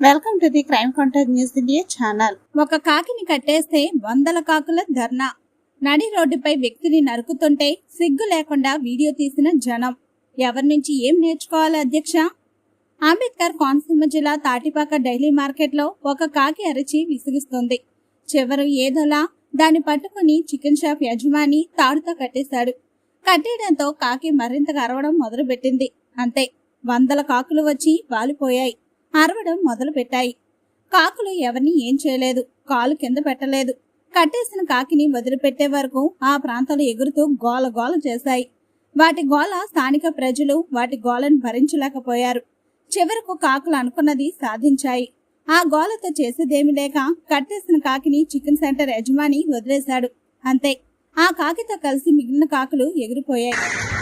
Welcome to the crime contact news India channel ఒక కాకిని కట్టేస్తే వందల కాకుల ధర్నా. నడి రోడ్డుపై వ్యక్తిని నరుకుతుంటే సిగ్గు లేకుండా వీడియో తీసిన జనం. ఎవరి నుంచి ఏం నేర్చుకోవాలి అధ్యక్ష? అంబేద్కర్ కోనసీమ జిల్లా తాటిపాక డైలీ మార్కెట్లో ఒక కాకి అరిచి విసిగిస్తుంది. చివరు ఏదోలా దాన్ని పట్టుకుని చికెన్ షాప్ యజమాని తాడుతో కట్టేశాడు. కట్టేయడంతో కాకి మరింతగా అరవడం మొదలుపెట్టింది. అంతే వందల కాకులు వచ్చి వాలిపోయాయి. అరవడం మొదలు పెట్టాయి కాకులు ఎవరిని ఏం చేయలేదు. కాలు కింద పెట్టలేదు. కట్టేసిన కాకిని వదిలిపెట్టే వరకు ఆ ప్రాంతాలు ఎగురుతూ గోల గోల చేశాయి. వాటి గోల స్థానిక ప్రజలు వాటి గోలను భరించలేకపోయారు. చివరకు కాకులు అనుకున్నది సాధించాయి. ఆ గోలతో చేసేదేమి లేక కట్టేసిన కాకిని చికెన్ సెంటర్ యజమాని వదిలేశాడు. అంతే. ఆ కాకితో కలిసి మిగిలిన కాకులు ఎగిరిపోయాయి.